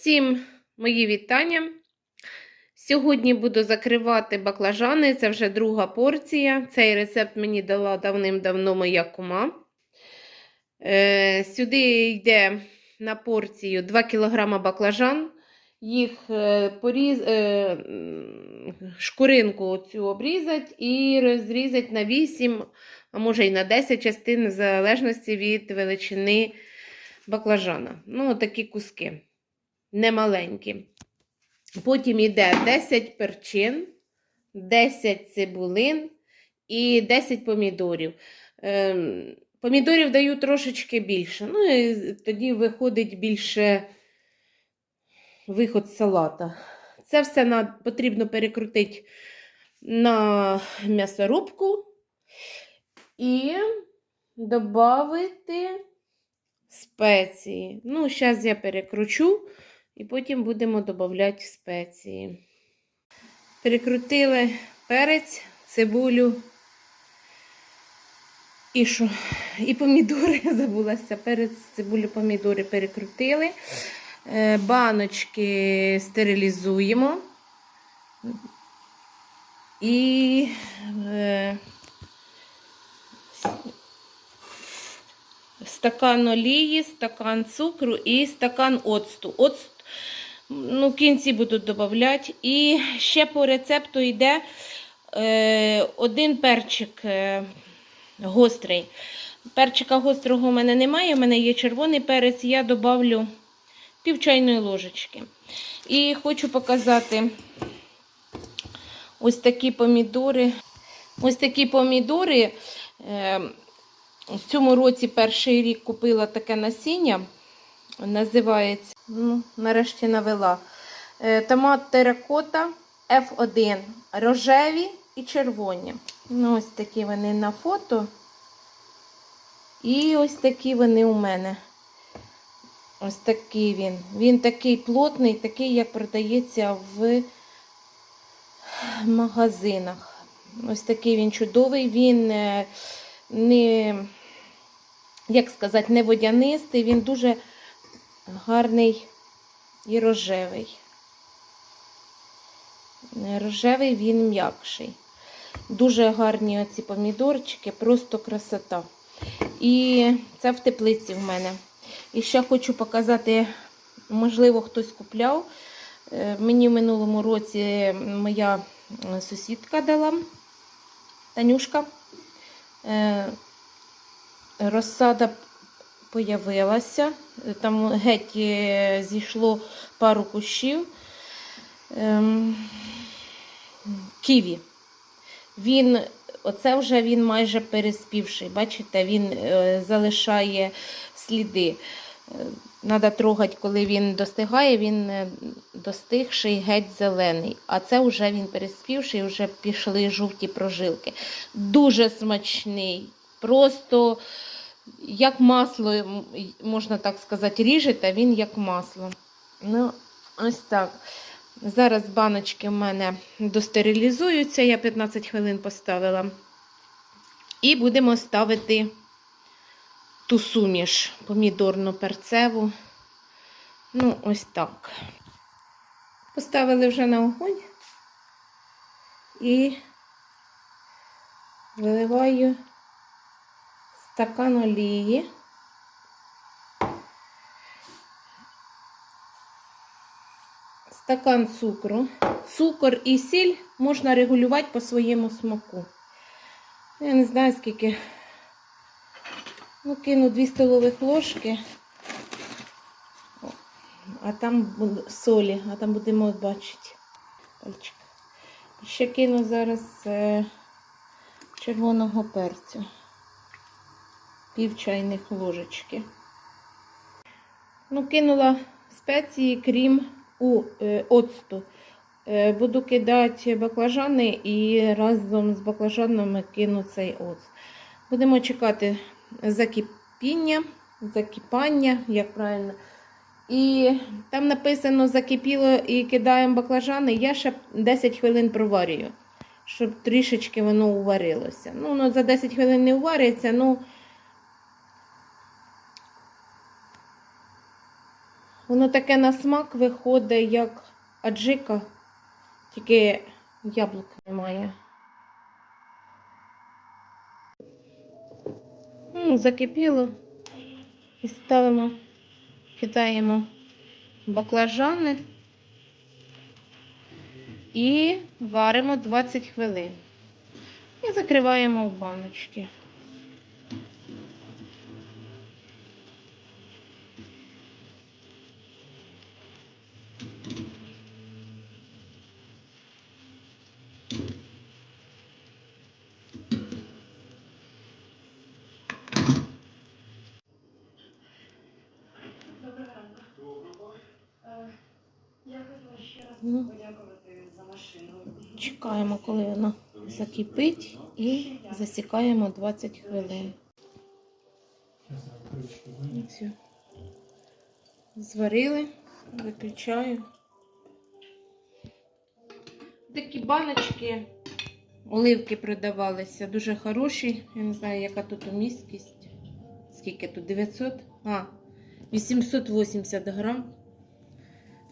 Всім мої вітання. Сьогодні буду закривати баклажани. Це вже друга порція. Цей рецепт мені дала давним-давно моя кума. Е, сюди йде на порцію 2 кг баклажан. Їх е, поріз... е, шкуринку цю обрізати і розрізати на 8, а може і на 10 частин, в залежності від величини баклажана. Ну, такі куски немаленькі. Потім йде 10 перчин, 10 цибулин і 10 помідорів. Ем, помідорів даю трошечки більше. Ну, і тоді виходить більше виход салата. Це все на, потрібно перекрутити на м'ясорубку і додати спеції. Ну, зараз я перекручу. І потім будемо додавати спеції. Перекрутили перець, цибулю і що? І помідори забулася. Перець, цибулю, помідори перекрутили. Е, Баночки стерилізуємо. І е, стакан олії, стакан цукру і стакан оцту. Оцт ну, в кінці буду додавати. І ще по рецепту йде е, один перчик е, гострий. Перчика гострого у мене немає, у мене є червоний перець, я додавлю пів чайної ложечки. І хочу показати ось такі помідори. Ось такі помідори. Е, в цьому році перший рік купила таке насіння. Називається, ну, нарешті навела. Е, Томат теракота F1. Рожеві і червоні. Ну, ось такі вони на фото. І ось такі вони у мене. Ось такий він. Він такий плотний, такий, як продається в магазинах. Ось такий він чудовий, він е, не, як сказати, не водянистий, він дуже гарний і рожевий. Рожевий він м'якший. Дуже гарні оці помідорчики, просто красота. І це в теплиці в мене. І ще хочу показати, можливо, хтось купляв. Е, Мені в минулому році моя сусідка дала Танюшка. Е, Розсада появилася. Там геть е, зійшло пару кущів. Ем, Ківі. Він, оце вже він майже переспівший. Бачите, він е, залишає сліди. Треба трогати, коли він достигає, він е, достигший геть зелений. А це вже він переспівший, вже пішли жовті прожилки. Дуже смачний. Просто як масло, можна так сказати, ріжете, він як масло. Ну, ось так. Зараз баночки в мене достерилізуються, я 15 хвилин поставила. І будемо ставити ту суміш помідорну перцеву. Ну, ось так. Поставили вже на огонь і виливаю стакан олії. Стакан цукру. Цукор і сіль можна регулювати по своєму смаку. Я не знаю, скільки. Ну, кину 2 столових ложки. А там солі, а там будемо бачити. Пальчик. Ще кину зараз е, червоного перцю. Пів чайних ложечки. Ну, кинула спеції, крім у е, оцту. Е, буду кидати баклажани і разом з баклажанами кину цей оцт. Будемо чекати закипіння, закипання, як правильно. І там написано закипіло і кидаємо баклажани. Я ще 10 хвилин проварюю, щоб трішечки воно уварилося. Ну, воно за 10 хвилин не увариться, ну Воно таке на смак виходить, як аджика, тільки яблука немає. М, Закипіло. І ставимо, кидаємо баклажани і варимо 20 хвилин. І закриваємо в баночки. Ну. Чекаємо, коли вона закипить, і засікаємо 20 хвилин. І все. Зварили, виключаю. Такі баночки, оливки продавалися, дуже хороші. Я не знаю, яка тут умісткість. Скільки тут? 900? А, 880 грам.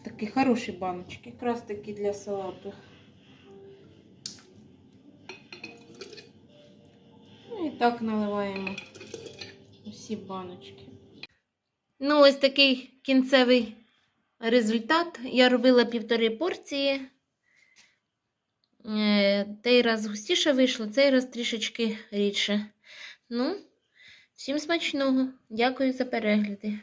Такі хороші баночки, якраз такі для салату. Ну і так наливаємо усі баночки. Ну, ось такий кінцевий результат. Я робила півтори порції. Е, Той раз густіше вийшло, цей раз трішечки рідше. Ну, всім смачного. Дякую за перегляди.